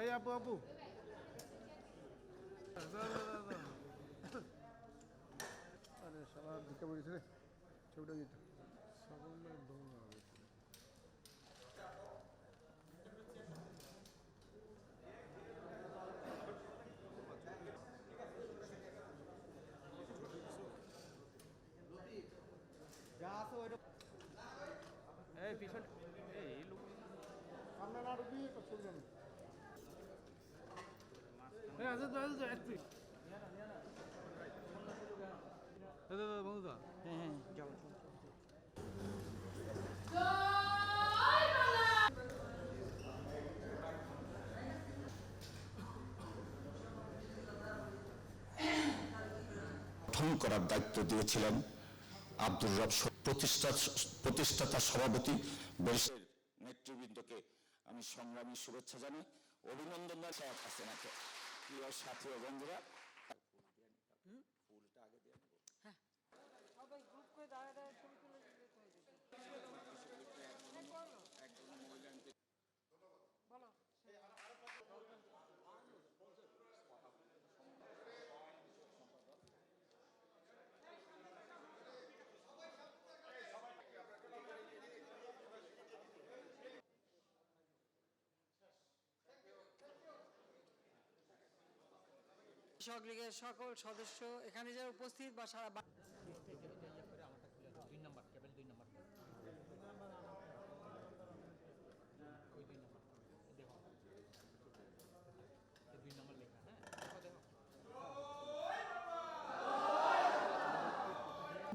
এই আপু আপু। আরে সারা দিকে পড়েছে রে। ছবিটা দিতে। সকলের দৌড় হবে এই পিছন এই লোক সামনে না ঢুকি একটা ছবি নেন এই আছে তো আছে তো এক পিস দাদা দাদা বন্ধু দা হ্যাঁ হ্যাঁ গঠন করার দায়িত্ব দিয়েছিলেন আব্দুর রব প্রতিষ্ঠা প্রতিষ্ঠাতা সভাপতি বেরিসের নেতৃবৃন্দকে আমি সংগ্রামী শুভেচ্ছা জানাই অভিনন্দন হাসিনাকে প্রিয় সাথী ও বন্ধুরা ফুলটা আগে দিয়ে নেব। সবাই গ্রুপ করে দাঁড়ায় দাঁড়ায় ছবি তুলে দিলে তো হয়ে যেত। বলো কৃষক লীগের সকল সদস্য এখানে যারা উপস্থিত বা সারা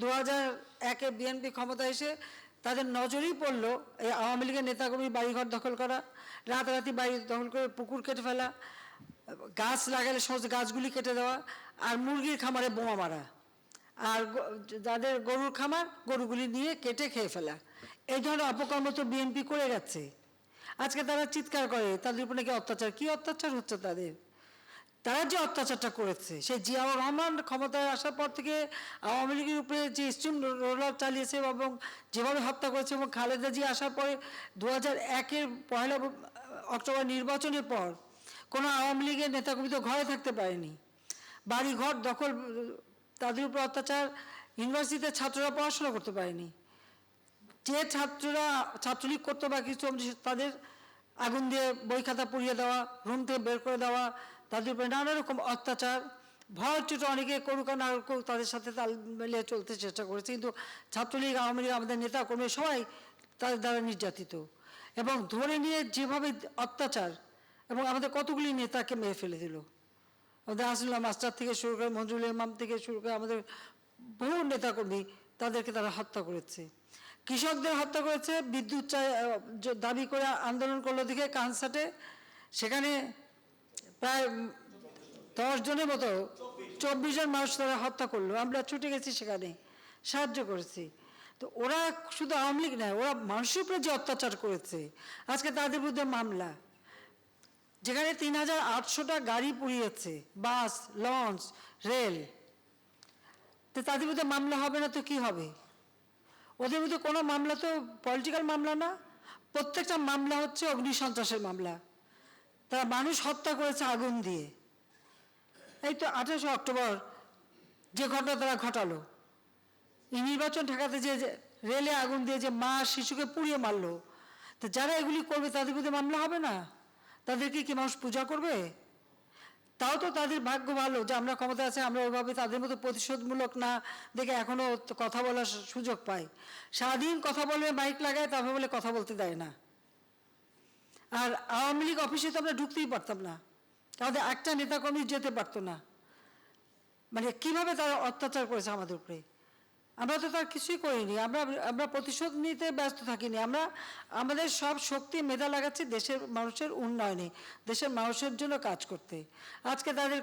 দু হাজার একে বিএনপি ক্ষমতা এসে তাদের নজরেই পড়ল এই আওয়ামী লীগের নেতাকর্মী বাড়িঘর দখল করা, রাতারাতি বাড়ি দখল করে পুকুর কেটে ফেলা গাছ লাগালে সহজ গাছগুলি কেটে দেওয়া, আর মুরগির খামারে বোমা মারা, আর যাদের গরুর খামার গরুগুলি নিয়ে কেটে খেয়ে ফেলা। এই ধরনের অপকর্ম তো বিএনপি করে গেছে আজকে তারা চিৎকার করে, তাদের উপর নাকি অত্যাচার, কী অত্যাচার হচ্ছে তাদের? তারা যে অত্যাচারটা করেছে, সেই জিয়াউর রহমান ক্ষমতায় আসার পর থেকে আওয়ামী লীগের উপরে যে স্ট্রিম রোল আউট চালিয়েছে এবং যেভাবে হত্যা করেছে এবং খালেদা জি আসার পরে দু হাজার একের পয়লা অক্টোবর নির্বাচনের পর কোনো আওয়ামী লীগের নেতাকর্মী তো ঘরে থাকতে পারেনি। বাড়ি ঘর দখল, তাদের উপর অত্যাচার, ইউনিভার্সিটিতে ছাত্ররা পড়াশোনা করতে পারেনি। যে ছাত্ররা ছাত্রলীগ করতো বা কিছু তাদের আগুন দিয়ে বই খাতা পুড়িয়ে দেওয়া, রুম থেকে বের করে দেওয়া, তাদের উপরে নানা রকম অত্যাচার। ভয় চুটো অনেকে করুক না করুক, তাদের সাথে তাল মিলিয়ে চলতে চেষ্টা করেছে। কিন্তু ছাত্রলীগ, আওয়ামী লীগ, আমাদের নেতা কর্মী সবাই তাদের দ্বারা নির্যাতিত। এবং ধরে নিয়ে যেভাবে অত্যাচার এবং আমাদের কতগুলি নেতাকে মেরে ফেলে দিল আমাদের আসিল্লা মাস্টার থেকে শুরু করে মঞ্জুল ইমাম থেকে শুরু করে আমাদের বহু নেতাকর্মী তাদেরকে তারা হত্যা করেছে। কৃষকদের হত্যা করেছে, বিদ্যুৎ চাই দাবি করে আন্দোলন করল দিকে কানসাটে সেখানে প্রায় দশ জনের মতো, চব্বিশ জন মানুষ তারা হত্যা করল। আমরা ছুটে গেছি সেখানে, সাহায্য করেছি। তো ওরা শুধু আওয়ামী লীগ নয়, ওরা মানুষের উপরে যে অত্যাচার করেছে, আজকে তাদের বিরুদ্ধে মামলা। যেখানে তিন হাজার আটশোটা গাড়ি পুড়িয়েছে, বাস, লঞ্চ, রেল। তো তাদের বিরুদ্ধে মামলা হবে না তো কি হবে? ওদের বিরুদ্ধে কোনো মামলা তো পলিটিক্যাল মামলা না। প্রত্যেকটা মামলা হচ্ছে অগ্নিসন্ত্রাসের মামলা। তারা মানুষ হত্যা করেছে আগুন দিয়ে। এই তো আঠাশে অক্টোবর যে ঘটনা তারা ঘটালো। এই নির্বাচন ঠেকাতে যে রেলে আগুন দিয়ে যে মা শিশুকে পুড়িয়ে মারলো, তো যারা এগুলি করবে তাদের বিরুদ্ধে মামলা হবে না? তাদেরকে কি মানুষ পূজা করবে? তাও তো তাদের ভাগ্য ভালো যে আমরা ক্ষমতা আছে, আমরা ওইভাবে তাদের মতো প্রতিশোধমূলক না দেখে এখনও কথা বলার সুযোগ পাই। সারাদিন কথা বলবে মাইক লাগায় তবে বলে কথা বলতে দেয় না। আর আওয়ামী লীগ অফিসে তো আমরা ঢুকতেই পারতাম না। তাদের একটা নেতাকর্মী যেতে পারতো না। মানে কীভাবে তারা অত্যাচার করেছে আমাদের উপরে? আমরা তো তার কিছুই করিনি। আমরা আমরা প্রতিশোধ নিতে ব্যস্ত থাকিনি। আমরা, আমাদের সব শক্তি মেধা লাগাচ্ছি দেশের মানুষের উন্নয়নে, দেশের মানুষের জন্য কাজ করতে। আজকে তাদের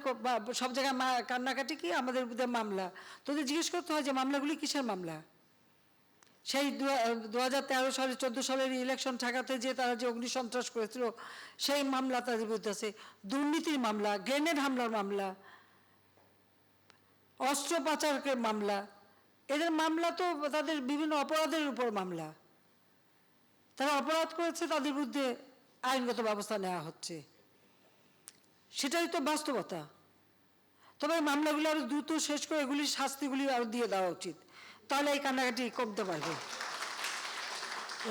সব জায়গায় মা কান্নাকাটি কি? আমাদের মামলা। তোদের জিজ্ঞেস করতে হয় যে মামলাগুলি কিসের মামলা? সেই দু হাজার তেরো সালে, চোদ্দ সালের ইলেকশন ঠেকাতে যে তারা যে অগ্নিসন্ত্রাস করেছিল, সেই মামলা তাদের বিরুদ্ধে আছে। দুর্নীতির মামলা, গ্রেনেড হামলার মামলা অস্ত্র পাচারকের মামলা এদের মামলা তো তাদের বিভিন্ন অপরাধের উপর মামলা। তারা অপরাধ করেছে, তাদের বিরুদ্ধে আইনগত ব্যবস্থা নেওয়া হচ্ছে। সেটাই তো বাস্তবতা। তবে মামলাগুলো আরও দ্রুত শেষ করে এগুলির শাস্তিগুলি আরও দিয়ে দেওয়া উচিত। তাহলে এই কান্নাকাটি কমতে পারবে।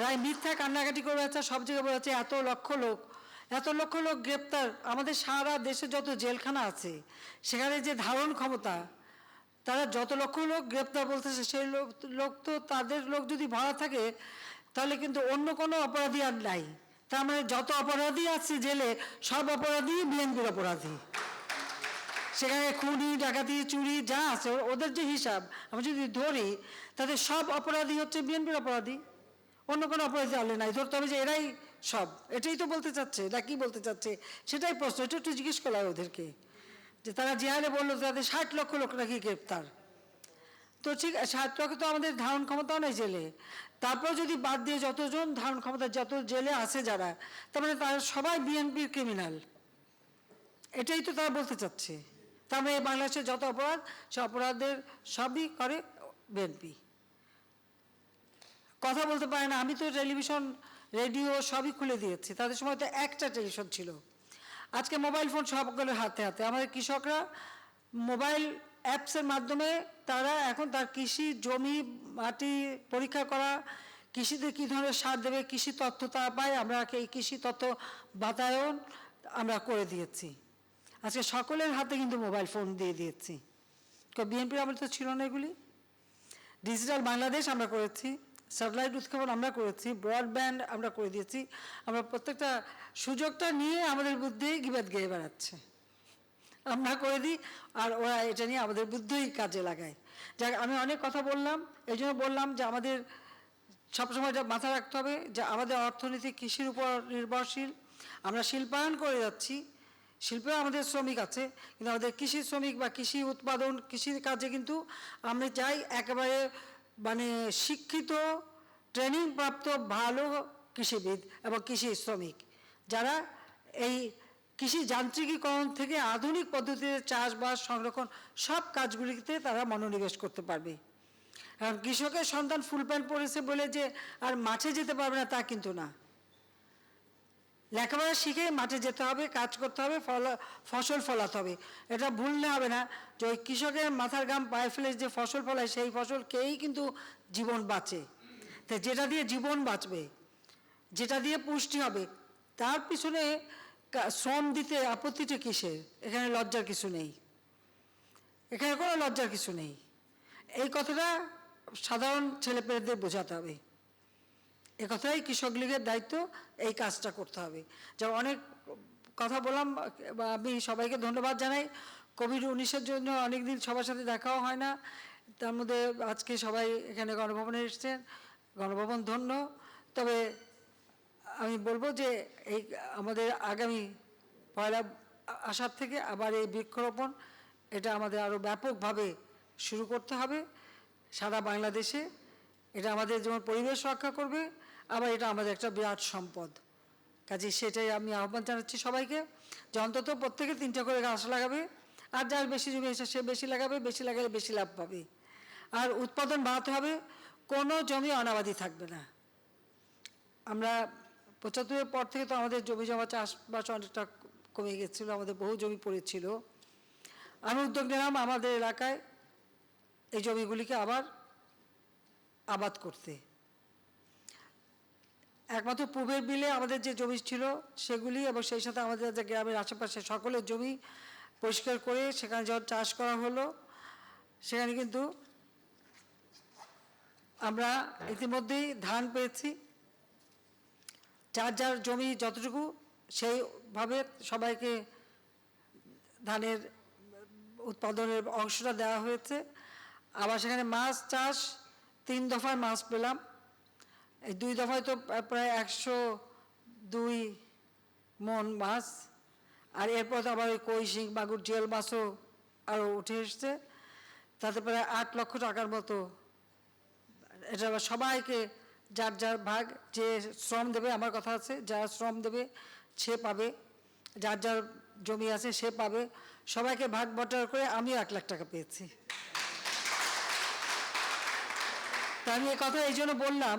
রায় মিথ্যা কান্নাকাটি করে যাচ্ছে সব জায়গায় বলে এত লক্ষ লোক, এত লক্ষ লোক গ্রেপ্তার। আমাদের সারা দেশে যত জেলখানা আছে, সেখানে যে ধারণ ক্ষমতা তারা যত লক্ষ লোক গ্রেপ্তার বলতেছে, সেই লোক লোক তো তাদের লোক যদি ভরা থাকে, তাহলে কিন্তু অন্য কোনো অপরাধী আর নাই। তার মানে যত অপরাধী আছে জেলে, সব অপরাধী বিএনপির অপরাধী। সেখানে খুনি, ডাকাতি, চুরি যা আছে, ওদের যে হিসাব, আমি যদি ধরি তাদের সব অপরাধী হচ্ছে বিএনপির অপরাধী। অন্য কোনো অপরাধী আলে নাই। ধরতে হবে যে এরাই সব। এটাই তো বলতে চাচ্ছে না কি বলতে চাচ্ছে? সেটাই প্রশ্ন এটা একটু জিজ্ঞেস করা ওদেরকে। যে তারা হারে বলল তাদের ষাট লক্ষ লোক নাকি গ্রেপ্তার। তো ঠিক, ষাট লক্ষ তো আমাদের ধারণ ক্ষমতাও নেই জেলে। তারপর যদি বাদ দিয়ে যতজন ধারণ ক্ষমতা, যত জেলে আছে যারা, তার মানে তারা সবাই বিএনপির ক্রিমিনাল এটাই তো তারা বলতে চাচ্ছে। তার মানে বাংলাদেশের যত অপরাধ, সে অপরাধের সবই করে বিএনপি। কথা বলতে পারে না, আমি তো টেলিভিশন, রেডিও সবই খুলে দিয়েছি। তাদের সময় তো একটা টেলিভিশন ছিল। আজকে মোবাইল ফোন সকলের হাতে হাতে। আমাদের কৃষকরা মোবাইল অ্যাপসের মাধ্যমে তারা এখন তার কৃষি জমি, মাটি পরীক্ষা করা, কৃষিতে কী ধরনের সার দেবে, কৃষি তথ্য তারা পায়, আমরা এই কৃষি তথ্য বাতায়ন আমরা করে দিয়েছি। আজকে সকলের হাতে কিন্তু মোবাইল ফোন দিয়ে দিয়েছি। তো বিএনপির আমলে তো ছিল না এগুলি। ডিজিটাল বাংলাদেশ আমরা করেছি। স্যাটেলাইট উৎক্ষেপণ আমরা করেছি ব্রডব্যান্ড আমরা করে দিয়েছি। আমরা প্রত্যেকটা সুযোগটা নিয়ে আমাদের বুদ্ধি গিবাদ গেয়ে বেড়াচ্ছে। আমরা করে দিই আর ওরা এটা নিয়ে আমাদের বুদ্ধিই কাজে লাগায়। যাক, আমি অনেক কথা বললাম, এই জন্য বললাম যে আমাদের সবসময় যা মাথায় রাখতে হবে যে আমাদের অর্থনীতি কৃষির উপর নির্ভরশীল। আমরা শিল্পায়ন করে যাচ্ছি, শিল্পে আমাদের শ্রমিক আছে, কিন্তু আমাদের কৃষি শ্রমিক বা কৃষি উৎপাদন, কৃষির কাজে কিন্তু আমরা চাই একেবারে মানে শিক্ষিত ট্রেনিং প্রাপ্ত ভালো কৃষিবিদ এবং কৃষি শ্রমিক। যারা এই কৃষি যান্ত্রিকীকরণ থেকে আধুনিক পদ্ধতিতে চাষবাস, সংরক্ষণ সব কাজগুলিতে তারা মনোনিবেশ করতে পারবে। কারণ কৃষকের সন্তান ফুল প্যান্ট পরেছে বলে যে আর মাঠে যেতে পারবে না তা কিন্তু না। লেখাপড়া শিখে মাঠে যেতে হবে, কাজ করতে হবে, ফলা, ফসল ফলাতে হবে। এটা ভুললে হবে না যে ওই কৃষকের মাথার গাম পায়ে ফেলে যে ফসল ফলায়, সেই ফসল খেয়েই কিন্তু জীবন বাঁচে। তো যেটা দিয়ে জীবন বাঁচবে, যেটা দিয়ে পুষ্টি হবে, তার পিছনে শ্রম দিতে আপত্তিটা কিসের? এখানে লজ্জার কিছু নেই। এখানে কোনো লজ্জার কিছু নেই। এই কথাটা সাধারণ ছেলেপেলেদের বোঝাতে হবে। এ কথাই কৃষক লীগের দায়িত্ব এই কাজটা করতে হবে। যেমন অনেক কথা বললাম আমি সবাইকে ধন্যবাদ জানাই। কোভিড উনিশের জন্য অনেক দিন সবার সাথে দেখাও হয় না। তার মধ্যে আজকে সবাই এখানে গণভবনে এসেছেন। গণভবন ধন্য। তবে আমি বলব যে এই আমাদের আগামী পয়লা আসার থেকে আবার এই বৃক্ষরোপণ, এটা আমাদের আরও ব্যাপকভাবে শুরু করতে হবে। সারা বাংলাদেশে এটা আমাদের যেমন পরিবেশ রক্ষা করবে আবার এটা আমাদের একটা বিরাট সম্পদ। কাজে সেটাই আমি আহ্বান জানাচ্ছি সবাইকে যে অন্তত প্রত্যেকে তিনটা করে গাছ লাগাবে, আর যার বেশি জমি এসে সে বেশি লাগাবে, বেশি লাগালে বেশি লাভ পাবে। আর উৎপাদন বাড়াতে হবে, কোনো জমি অনাবাদি থাকবে না। আমরা পঁচাত্তরের পর থেকে তো আমাদের জমি জমা চাষবাস অনেকটা কমে গেছিল, আমাদের বহু জমি পড়েছিল। আমি উদ্যোগ নিলাম আমাদের এলাকায় এই জমিগুলিকে আবার আবাদ করতে। একমাত্র পূবের বিলে আমাদের যে জমি ছিল সেগুলি এবং সেই সাথে আমাদের যে গ্রামের আশেপাশে সকলের জমি পরিষ্কার করে সেখানে যখন চাষ করা হলো, সেখানে কিন্তু আমরা ইতিমধ্যেই ধান পেয়েছি। যার যার জমি যতটুকু সেইভাবে সবাইকে ধানের উৎপাদনের অংশটা দেওয়া হয়েছে। আবার সেখানে মাছ চাষ, তিন দফায় মাছ পেলাম। এই দুই দফায় তো প্রায় একশো দুই মন মাছ, আর এরপর তো আবার ওই কই শিং, মাগুর জিয়াল মাছও আরও উঠে এসছে। তাতে প্রায় আট লক্ষ টাকার মতো। এটা সবাইকে যার যার ভাগ, যে শ্রম দেবে, আমার কথা আছে, যারা শ্রম দেবে সে পাবে। যার যার জমি আছে সে পাবে। সবাইকে ভাগ বটার করে আমিও এক লাখ টাকা পেয়েছি। তা আমি এই কথা এই জন্য বললাম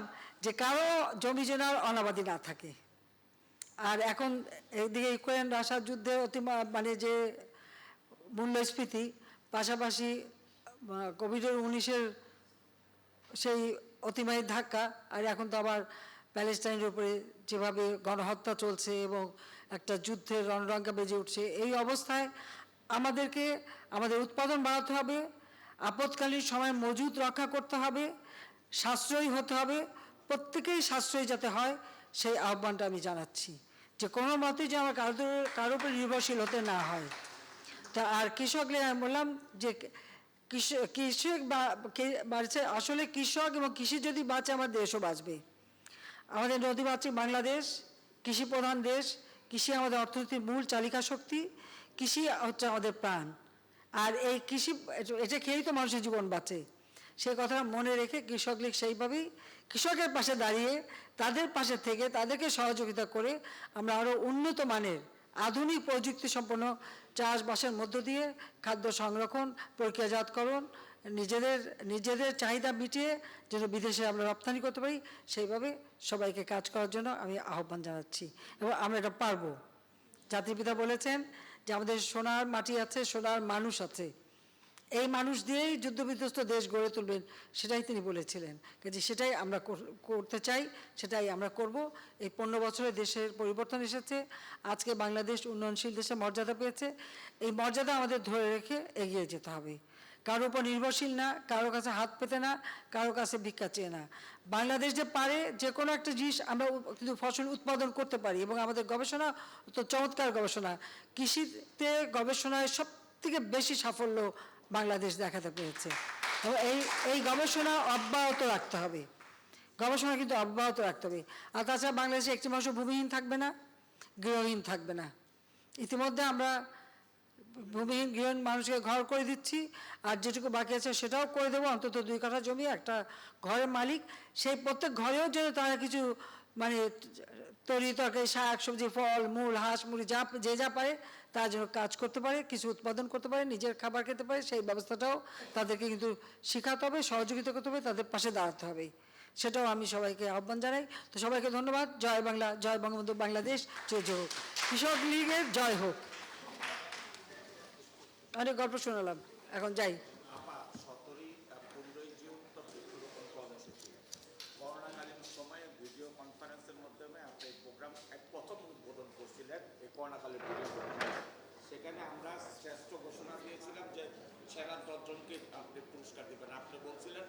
কারও জমি জেনার অনাবাদি না থাকে। আর এখন একদিকে ইউক্রেন রাশিয়ার যুদ্ধে অতি মানে যে মূল্যস্ফীতি, পাশাপাশি কোভিডের উনিশের সেই অতিমায়ী ধাক্কা, আর এখন তো আবার প্যালেস্টাইনের উপরে যেভাবে গণহত্যা চলছে এবং একটা যুদ্ধের রণরঙ্গা বেজে উঠছে, এই অবস্থায় আমাদেরকে, আমাদের উৎপাদন বাড়াতে হবে, আপৎকালীন সময় মজুদ রক্ষা করতে হবে, সাশ্রয়ী হতে হবে প্রত্যেকেই সাশ্রয়ী যাতে হয়, সেই আহ্বানটা আমি জানাচ্ছি যে কোনো মতে যে আমার কারও কারোর উপর নির্ভরশীল হতে না হয়। তা আর কৃষকদের আমি বললাম যে কৃষক কৃষক বাড়ছে, আসলে কৃষক এবং কৃষি যদি বাঁচে, আমার দেশও বাঁচবে। আমাদের নদী বাঁচছে বাংলাদেশ, কৃষি প্রধান দেশ, কৃষি আমাদের অর্থনীতির মূল চালিকা শক্তি, কৃষি হচ্ছে আমাদের প্রাণ। আর এই কৃষি এটা খেয়েই তো মানুষের জীবন বাঁচে। সেই কথা মনে রেখে কৃষক লীগ সেইভাবেই কৃষকের পাশে দাঁড়িয়ে তাদের পাশে থেকে তাদেরকে সহযোগিতা করে আমরা আরও উন্নত মানের আধুনিক প্রযুক্তি সম্পন্ন চাষবাসের মধ্য দিয়ে খাদ্য সংরক্ষণ, প্রক্রিয়াজাতকরণ, নিজেদের নিজেদের চাহিদা মিটিয়ে যেন বিদেশে আমরা রপ্তানি করতে পারি, সেইভাবে সবাইকে কাজ করার জন্য আমি আহ্বান জানাচ্ছি। এবং আমরা এটা পারব। জাতির পিতা বলেছেন যে আমাদের সোনার মাটি আছে, সোনার মানুষ আছে। এই মানুষ দিয়েই যুদ্ধবিধ্বস্ত দেশ গড়ে তুলবেন, সেটাই তিনি বলেছিলেন কাজে সেটাই আমরা করতে চাই, সেটাই আমরা করব। এই পনেরো বছরে দেশের পরিবর্তন এসেছে, আজকে বাংলাদেশ উন্নয়নশীল দেশের মর্যাদা পেয়েছে। এই মর্যাদা আমাদের ধরে রেখে এগিয়ে যেতে হবে। কারোর উপর নির্ভরশীল না কারোর কাছে হাত পেতে না কারোর কাছে ভিক্ষা চেয়ে না। বাংলাদেশ যে পারে, যে কোনো একটা জিনিস আমরা কিন্তু ফসল উৎপাদন করতে পারি এবং আমাদের গবেষণা তো চমৎকার গবেষণা। কৃষিতে গবেষণায় সব থেকে বেশি সাফল্য বাংলাদেশ দেখাতে পেরেছে। এবং এই এই গবেষণা অব্যাহত রাখতে হবে। গবেষণা কিন্তু অব্যাহত রাখতে হবে। আর তাছাড়া বাংলাদেশে একটি মানুষ ভূমিহীন থাকবে না, গৃহহীন থাকবে না। ইতিমধ্যে আমরা ভূমিহীন, গৃহহীন মানুষকে ঘর করে দিচ্ছি, আর যেটুকু বাকি আছে সেটাও করে দেবো। অন্তত দুই কাঠা জমি, একটা ঘরের মালিক, সেই প্রত্যেক ঘরেও যেন তারা কিছু মানে তরি, তরকারি, শাক, সবজি, ফল, মূল, হাঁস মুড়ি যা, যে যা পারে তার জন্য কাজ করতে পারে, কিছু উৎপাদন করতে পারে, নিজের খাবার খেতে পারে, সেই ব্যবস্থাটাও তাদেরকে কিন্তু শেখাতে হবে, সহযোগিতা করতে হবে, তাদের পাশে দাঁড়াতে হবে। সেটাও আমি সবাইকে আহ্বান জানাই। তো সবাইকে ধন্যবাদ। জয় বাংলা, জয় বঙ্গবন্ধু বাংলাদেশ, জয় জয় হোক। কৃষক লীগের জয় হোক। অনেক গল্প শোনালাম। এখন যাই। ভিডিও কনফারেন্সের মাধ্যমে আপনি প্রোগ্রাম প্রথম উদ্বোধন করছিলেন। এই সেখানে আমরা শ্রেষ্ঠ ঘোষণা দিয়েছিলাম যে সেরা দশজনকে আপনি পুরস্কার দেবেন। আপনি বলছিলেন